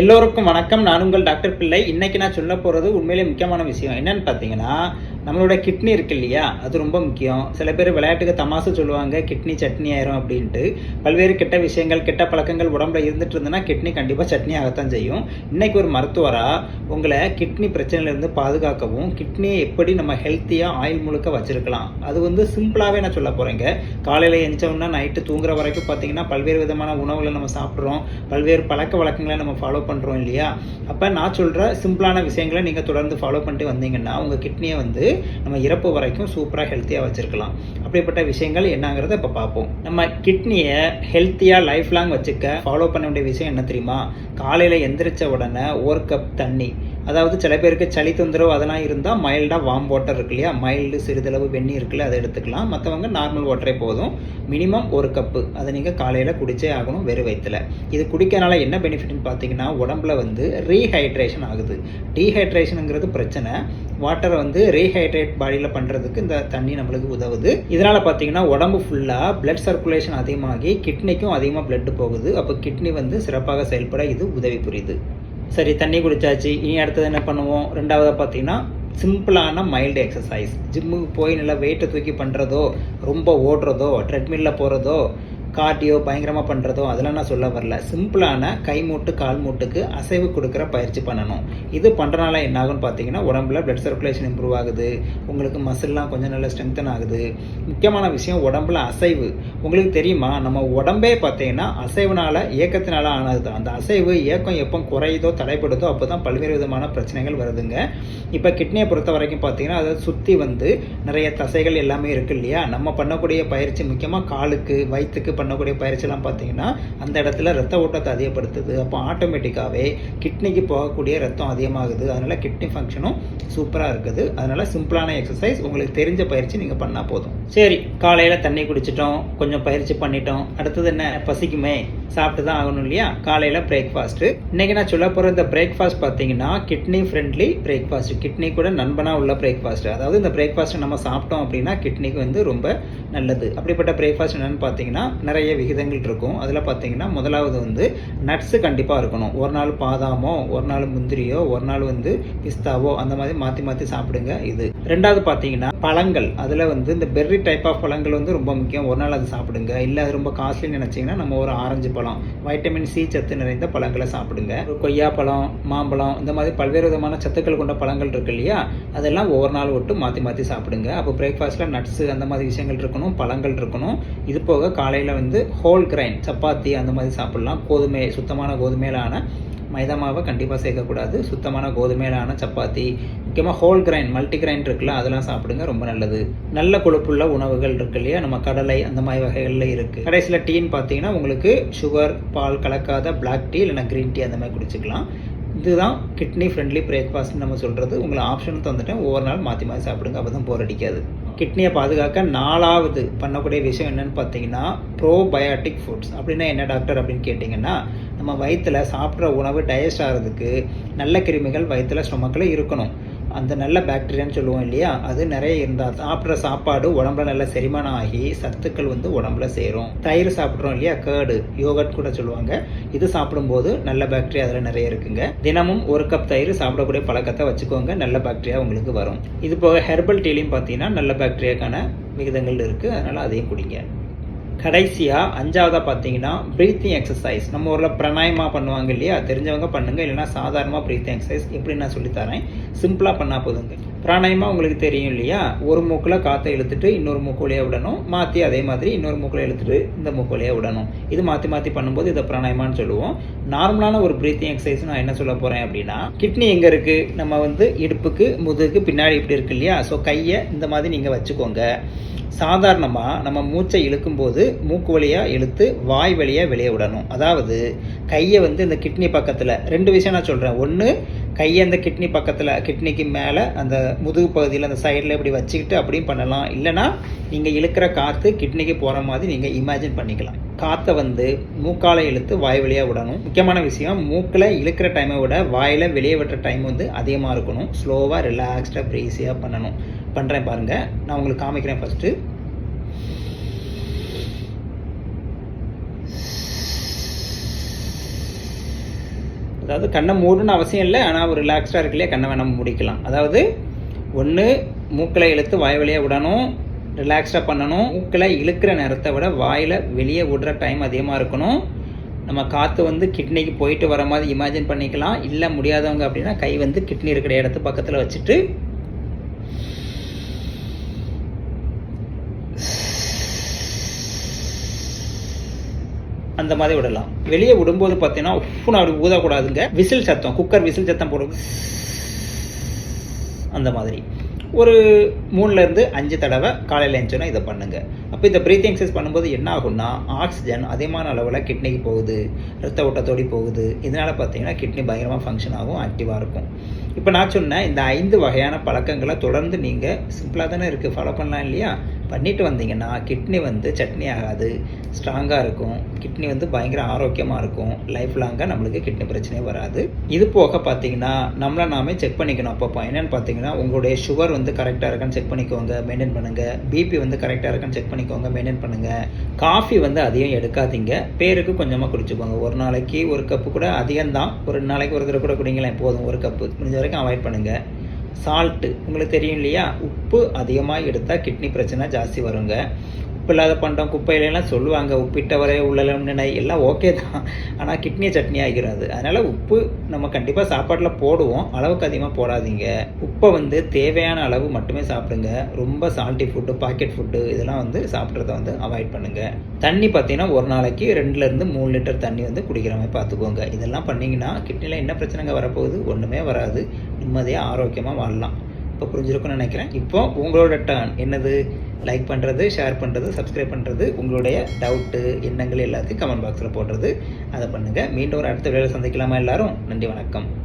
எல்லோருக்கும் வணக்கம். நான் உங்கள் டாக்டர் பிள்ளை. இன்னைக்கு நான் சொல்ல போகிறது உண்மையிலே முக்கியமான விஷயம். என்னன்னு பார்த்தீங்கன்னா நம்மளோட கிட்னி இருக்கு இல்லையா? அது ரொம்ப முக்கியம். சில பேர் விளையாட்டுக்கு தமாசு சொல்லுவாங்க கிட்னி சட்னி ஆயிரும் அப்படின்ட்டு. பல்வேறு கெட்ட விஷயங்கள் கெட்ட பழக்கங்கள் உடம்புல இருந்துட்டு இருந்ததுன்னா கிட்னி கண்டிப்பாக சட்னி ஆகத்தான் செய்யும். இன்னைக்கு ஒரு மருத்துவராக உங்களை கிட்னி பிரச்சனையிலேருந்து பாதுகாக்கவும் கிட்னியை எப்படி நம்ம ஹெல்த்தியாக ஆயில் முழுக்க வச்சிருக்கலாம். அது வந்து சிம்பிளாகவே நான் சொல்ல போகிறேங்க காலையில் எஞ்சோம்னா நைட்டு தூங்குற வரைக்கும் பார்த்தீங்கன்னா பல்வேறு விதமான உணவுகளை நம்ம சாப்பிட்றோம். பல்வேறு பழக்க வழக்கங்களை நம்ம ஃபாலோ பண்ணுறோம் இல்லையா? அப்போ நான் சொல்கிற சிம்பிளான விஷயங்களை நீங்கள் தொடர்ந்து ஃபாலோ பண்ணிட்டு வந்தீங்கன்னா உங்கள் கிட்னியை வந்து நம்ம இறப்பு வரைக்கும் சூப்பராக ஹெல்த்தியாக வச்சுருக்கலாம். அப்படிப்பட்ட விஷயங்கள் என்னங்கிறத இப்போ பார்ப்போம். நம்ம கிட்னியை ஹெல்த்தியாக லைஃப் லாங் வச்சுக்க ஃபாலோ பண்ண வேண்டிய விஷயம் என்ன தெரியுமா? காலையில் எந்திரிச்ச உடனே ஒரு கப் தண்ணி. அதாவது சில பேருக்கு சளி தொந்தரவு அதெல்லாம் இருந்தால் மைல்டாக வாம் வாட்டர் இருக்கு இல்லையா? மைல்டு சிறிதளவு வெந்நீர் இருக்குல்ல அதை எடுத்துக்கலாம். மற்றவங்க நார்மல் வாட்டரே போதும். மினிமம் ஒரு கப்பு அதை நீங்கள் காலையில் குடிச்சே ஆகணும் வெறும் வயத்தில். இது குடிக்கிறனால என்ன பெனிஃபிட்னு பார்த்தீங்கன்னா உடம்புல வந்து ரீஹைட்ரேஷன் ஆகுது. டீஹைட்ரேஷனுங்கிறது பிரச்சனை. வாட்டரை வந்து ரீஹைட்ரேட் பாடியில் பண்ணுறதுக்கு இந்த தண்ணி நம்மளுக்கு உதவுது. இதனால் பார்த்தீங்கன்னா உடம்பு ஃபுல்லாக பிளட் சர்க்குலேஷன் அதிகமாகி கிட்னிக்கும் அதிகமாக blood போகுது. அப்போ கிட்னி வந்து சிறப்பாக செயல்பட இது உதவி புரியுது. சரி தண்ணி குடித்தாச்சு இனி அடுத்தது என்ன பண்ணுவோம்? ரெண்டாவதாக பார்த்தீங்கன்னா சிம்பிளான மைல்டு எக்ஸசைஸ் ஜிம்முக்கு போய் நல்லா வெயிட்டை தூக்கி பண்ணுறதோ ரொம்ப ஓடுறதோ ட்ரெட்மில்லில் போகிறதோ கார்டியோ பயங்கரமாக பண்ணுறதோ அதெல்லாம் நான் சொல்ல வரல. சிம்பிளான கை மூட்டு கால் மூட்டுக்கு அசைவு கொடுக்குற பயிற்சி பண்ணணும். இது பண்ணுறனால என்ன ஆகும்னு பார்த்தீங்கன்னா உடம்புல பிளட் சர்க்குலேஷன் இம்ப்ரூவ் ஆகுது. உங்களுக்கு மசில்லாம் கொஞ்சம் நல்லா ஸ்ட்ரென்தன் ஆகுது. முக்கியமான விஷயம் உடம்புல அசைவு. உங்களுக்கு தெரியுமா? நம்ம உடம்பே பார்த்தீங்கன்னா அசைவுனால இயக்கத்தினால ஆனது. தான் அந்த அசைவு இயக்கம் எப்போ குறையுதோ தடைப்படுதோ அப்போ தான் பல்வேறு விதமான பிரச்சனைகள் வருதுங்க. இப்போ கிட்னியை பொறுத்த வரைக்கும் பார்த்தீங்கன்னா அதை சுற்றி வந்து நிறைய தசைகள் எல்லாமே இருக்கு இல்லையா? நம்ம பண்ணக்கூடிய பயிற்சி முக்கியமாக காலுக்கு வயிற்றுக்கு பண்ணக்கூடிய பயிற்சிலாம் பார்த்தீங்கன்னா அந்த இடத்துல ரத்த ஓட்டத்தை அதிகப்படுத்துது. அப்போ ஆட்டோமேட்டிக்காகவே கிட்னிக்கு போகக்கூடிய ரத்தம் அதிகமாகுது. அதனால் கிட்னி ஃபங்க்ஷனும் சூப்பராக இருக்குது. அதனால் சிம்பிளான எக்ஸசைஸ் உங்களுக்கு தெரிஞ்ச பயிற்சி நீங்கள் பண்ணால் போதும். சரி காலையில் தண்ணி குடிச்சிட்டோம். கொஞ்சம் பயிற்சி பண்ணிட்டோம். அடுத்தது என்ன? பசிக்குமே. சாப்பிட்டு தான் ஆகணும் இல்லையா? காலையில் பிரேக்ஃபாஸ்ட்டு இன்றைக்கி நான் சொல்ல போகிற இந்த பிரேக்ஃபாஸ்ட் பார்த்தீங்கன்னா கிட்னி ஃப்ரெண்ட்லி பிரேக்ஃபாஸ்ட் கிட்னி கூட நண்பனாக உள்ள பிரேக்ஃபாஸ்ட் அதாவது இந்த பிரேக்ஃபாஸ்ட்டை நம்ம சாப்பிட்டோம் அப்படின்னா கிட்னிக்கு வந்து ரொம்ப நல்லது. அப்படிப்பட்ட பிரேக்ஃபாஸ்ட் என்னென்னு பார்த்தீங்கன்னா நிறைய விகிதங்கள் இருக்கும். அதில் பார்த்தீங்கன்னா முதலாவது வந்து நட்ஸு கண்டிப்பாக இருக்கணும். ஒரு நாள் பாதாமோ ஒரு நாள் முந்திரியோ ஒரு நாள் வந்து பிஸ்தாவோ அந்த மாதிரி மாற்றி மாற்றி சாப்பிடுங்க இது. ரெண்டாவது பார்த்தீங்கன்னா பழங்கள். அதில் வந்து இந்த பெர்ரி டைப் ஆஃப் பழங்கள் வந்து ரொம்ப முக்கியம். ஒரு நாள் அது சாப்பிடுங்க. இல்லை அது ரொம்ப காஸ்ட்லின்னு நினச்சிங்கன்னா நம்ம ஒரு ஆரஞ்சு பழம் வைட்டமின் சி சத்து நிறைந்த பழங்களை சாப்பிடுங்க. ஒரு கொய்யாப்பழம் மாம்பழம் இந்த மாதிரி பல்வேறு விதமான சத்துக்கள் கொண்ட பழங்கள் இருக்கு இல்லையா? அதெல்லாம் ஒவ்வொரு நாள் விட்டு மாற்றி மாற்றி சாப்பிடுங்க. அப்போ பிரேக்ஃபாஸ்ட்டில் நட்ஸு அந்த மாதிரி விஷயங்கள் இருக்கணும் பழங்கள் இருக்கணும். இது போக காலையில் வந்து ஹோல் கிரைன் சப்பாத்தி அந்த மாதிரி சாப்பிடலாம். கோதுமை சுத்தமான கோதுமையிலான மைதா மாவை கண்டிப்பாக சேர்க்கக்கூடாது. சுத்தமான கோதுமையிலான சப்பாத்தி முக்கியமாக ஹோல் கிரைன் மல்டி கிரைன் இருக்குல்ல அதெல்லாம் சாப்பிடுங்க ரொம்ப நல்லது. நல்ல கொழுப்புள்ள உணவுகள் இருக்கு இல்லையா? நம்ம கடலை அந்த மாதிரி வகைகளில் இருக்குது கடைசியில் டீன்னு பார்த்தீங்கன்னா உங்களுக்கு சுகர் பால் கலக்காத பிளாக் டீ இல்லைன்னா க்ரீன் டீ அந்த மாதிரி குடிச்சிக்கலாம். இதுதான் கிட்னி ஃப்ரெண்ட்லி பிரேக்ஃபாஸ்ட் நம்ம சொல்கிறது உங்களை ஆப்ஷன் தந்துட்டேன். ஒவ்வொரு நாள் மாற்றி மாற்றி சாப்பிடுங்க. அப்போ தான் போர் அடிக்காது. கிட்னியை பாதுகாக்க நாலாவது பண்ணக்கூடிய விஷயம் என்னென்னு பார்த்தீங்கன்னா ப்ரோபயாட்டிக் ஃபுட்ஸ் அப்படின்னா என்ன டாக்டர் அப்படின்னு கேட்டிங்கன்னா நம்ம வயிற்றில் சாப்பிட்ற உணவு டைஜஸ்ட் ஆகிறதுக்கு நல்ல கிருமிகள் வயிற்றில் ஸ்டொமக்கில் இருக்கணும். அந்த நல்ல பாக்டீரியான்னு சொல்லுவோம் இல்லையா? அது நிறைய இருந்தால் சாப்பிட்ற சாப்பாடு உடம்புல நல்ல செரிமானம் ஆகி சத்துக்கள் வந்து உடம்புல சேரும். தயிர் சாப்பிட்றோம் இல்லையா? கேர்டு யோகட் கூட சொல்லுவாங்க. இது சாப்பிடும்போது நல்ல பாக்டீரியா அதில் நிறைய இருக்குங்க. தினமும் ஒரு கப் தயிர் சாப்பிடக்கூடிய பழக்கத்தை வச்சுக்கோங்க. நல்ல பாக்டீரியா உங்களுக்கு வரும். இது போக ஹெர்பல் டீலையும் பார்த்தீங்கன்னா நல்ல பாக்டீரியாக்கான விகிதங்கள் இருக்குது அதனால் அதையும் குடிங்க. கடைசியாக அஞ்சாவதாக பார்த்தீங்கன்னா ப்ரீத்திங் எக்ஸசைஸ் நம்ம ஊரில் பிரணாயமாக பண்ணுவாங்க இல்லையா? தெரிஞ்சவங்க பண்ணுங்கள் இல்லைனா சாதாரணமாக ப்ரீத்திங் எக்ஸசைஸ் எப்படி நான் சொல்லித்தரேன் சிம்பிளாக பண்ணால் போதுங்க. பிராணாயமாக உங்களுக்கு தெரியும் இல்லையா? ஒரு மூக்கில் காற்றை இழுத்துட்டு இன்னொரு மூக்கு வழியாக விடணும். மாற்றி அதே மாதிரி இன்னொரு மூக்கில் இழுத்துட்டு இந்த மூக்கு வழியாக விடணும். இது மாற்றி மாற்றி பண்ணும்போது இதை பிராணாயமான்னு சொல்லுவோம். நார்மலான ஒரு ப்ரீத்திங் எக்ஸசைஸ் நான் என்ன சொல்ல போகிறேன் அப்படின்னா கிட்னி எங்கே இருக்குது நம்ம வந்து இடுப்புக்கு முதுகுக்கு பின்னாடி இப்படி இருக்கு இல்லையா? ஸோ கையை இந்த மாதிரி நீங்கள் வச்சுக்கோங்க. சாதாரணமாக நம்ம மூச்சை இழுக்கும்போது மூக்கு வழியாக இழுத்து வாய் வழியாக வெளியே விடணும். அதாவது கையை வந்து இந்த கிட்னி பக்கத்தில் ரெண்டு விஷயம் நான் சொல்கிறேன் ஒன்று கையை அந்த கிட்னி பக்கத்தில் கிட்னிக்கு மேலே அந்த முதுகு பகுதியில் அந்த சைடில் இப்படி வச்சுக்கிட்டு அப்படியும் பண்ணலாம். இல்லைனா நீங்கள் இழுக்கிற காற்று கிட்னிக்கு போகிற மாதிரி நீங்கள் இமேஜின் பண்ணிக்கலாம். காற்றை வந்து மூக்காலை இழுத்து வாய் வழியாக விடணும். முக்கியமான விஷயம் மூக்கில் இழுக்கிற டைமை விட வாயில் வெளியே விட்டுற டைம் வந்து அதிகமாக இருக்கணும். ஸ்லோவாக ரிலாக்ஸ்டாக ப்ரீஸியாக பண்ணணும். பண்ணுறேன் பாருங்கள் நான் உங்களுக்கு காமிக்கிறேன் ஃபஸ்ட்டு அதாவது கண்ணை மூடணும்னு அவசியம் இல்லை ஆனால் ஒரு ரிலாக்ஸ்டாக இருக்கலையே கண்ணை வேணால் முடிக்கலாம். அதாவது ஒன்று மூக்கில் இழுத்து வாய் வழியாக விடணும் ரிலாக்ஸ்டாக பண்ணணும். மூக்களை இழுக்கிற நேரத்தை விட வாயில் வெளியே விடுற டைம் அதிகமாக இருக்கணும். நம்ம காற்று வந்து கிட்னிக்கு போயிட்டு வர மாதிரி இமேஜின் பண்ணிக்கலாம். இல்லை முடியாதவங்க அப்படின்னா கை வந்து கிட்னி இருக்கிற இடத்து பக்கத்தில் வச்சுட்டு அந்த மாதிரி விடலாம். வெளியே விடும்போது பார்த்தீங்கன்னா உப்புன்னு அப்படி ஊதக்கூடாதுங்க. விசில் சத்தம் குக்கர் விசில் சத்தம் போடுறது அந்த மாதிரி. ஒரு மூணுலேருந்து அஞ்சு தடவை காலையில் எழுந்தோன்னா இதை பண்ணுங்கள் அப்போ இந்த ப்ரீத்திங் எக்ஸசைஸ் பண்ணும்போது என்ன ஆகும்னா ஆக்சிஜன் அதிகமான அளவில் கிட்னிக்கு போகுது ரத்த ஓட்டத்தோடி போகுது. இதனால் பார்த்தீங்கன்னா கிட்னி பயங்கரமாக ஃபங்க்ஷன் ஆகும் ஆக்டிவாக இருக்கும். இப்போ நான் சொன்னேன் இந்த ஐந்து வகையான பழக்கங்களை தொடர்ந்து நீங்கள் சிம்பிளாக தானே இருக்குது ஃபாலோ பண்ணலாம் இல்லையா? பண்ணிட்டு வந்தீங்கன்னா கிட்னி வந்து சட்னி ஆகாது ஸ்ட்ராங்காக இருக்கும். கிட்னி வந்து பயங்கர ஆரோக்கியமாக இருக்கும். லைஃப் லாங்காக நம்மளுக்கு கிட்னி பிரச்சனையே வராது. இது போக பார்த்தீங்கன்னா நம்மளை நாமே செக் பண்ணிக்கணும் அப்பப்போ. என்னென்னு பார்த்தீங்கன்னா உங்களுடைய சுகர் வந்து கரெக்டாக இருக்கான்னு செக் பண்ணிக்கோங்க மெயின்டைன் பண்ணுங்கள் பிபி வந்து கரெக்டாக இருக்கான்னு செக் பண்ணிக்கோங்க மெயின்டைன் பண்ணுங்கள் காஃபி வந்து அதிகம் எடுக்காதீங்க. பேருக்கு கொஞ்சமாக குடிச்சுக்கோங்க. ஒரு நாளைக்கு ஒரு கப்பு கூட அதிகம்தான். ஒரு நாளைக்கு ஒரு தடவை கூட குடிங்களேன் போதும். ஒரு கப்பு முடிஞ்ச வரைக்கும் அவாய்ட் பண்ணுங்கள் சால்ட்டு உங்களுக்கு தெரியும் இல்லையா? உப்பு அதிகமாக எடுத்தால் கிட்னி பிரச்சனை ஜாஸ்தி வருங்க. உப்பு இல்லாத பண்டம் குப்பையிலலாம் சொல்லுவாங்க உப்பிட்டவரே உள்ளலம் நினை எல்லாம் ஓகே தான். ஆனால் கிட்னி சட்னி ஆகிறது அதனால் உப்பு நம்ம கண்டிப்பாக சாப்பாட்டில் போடுவோம். அளவுக்கு அதிகமாக போடாதீங்க. உப்பை வந்து தேவையான அளவு மட்டுமே சாப்பிடுங்க. ரொம்ப சால்ட்டி ஃபுட்டு பாக்கெட் ஃபுட்டு இதெல்லாம் வந்து சாப்பிட்றத வந்து அவாய்ட் பண்ணுங்கள் தண்ணி பார்த்தீங்கன்னா ஒரு நாளைக்கு ரெண்டுலேருந்து மூணு லிட்டர் தண்ணி வந்து குடிக்கிற மாதிரி பார்த்துக்கோங்க இதெல்லாம் பண்ணிங்கன்னா கிட்னியில் என்ன பிரச்சனைங்க வரப்போகுது? ஒன்றுமே வராது. நிம்மதியாக ஆரோக்கியமாக வாழலாம். இப்போ புரிஞ்சிருக்கும்னு நினைக்கிறேன். இப்போ உங்களோட டேர்ன் என்னது? லைக் பண்ணுறது ஷேர் பண்ணுறது சப்ஸ்கிரைப் பண்ணுறது உங்களுடைய டவுட்டு எண்ணங்கள் எல்லாத்தையும் கமெண்ட் பாக்ஸில் போடுறது. அதை பண்ணுங்கள் மீண்டும் ஒரு அடுத்த வேலை சந்திக்கலாமா எல்லாரும்? நன்றி வணக்கம்.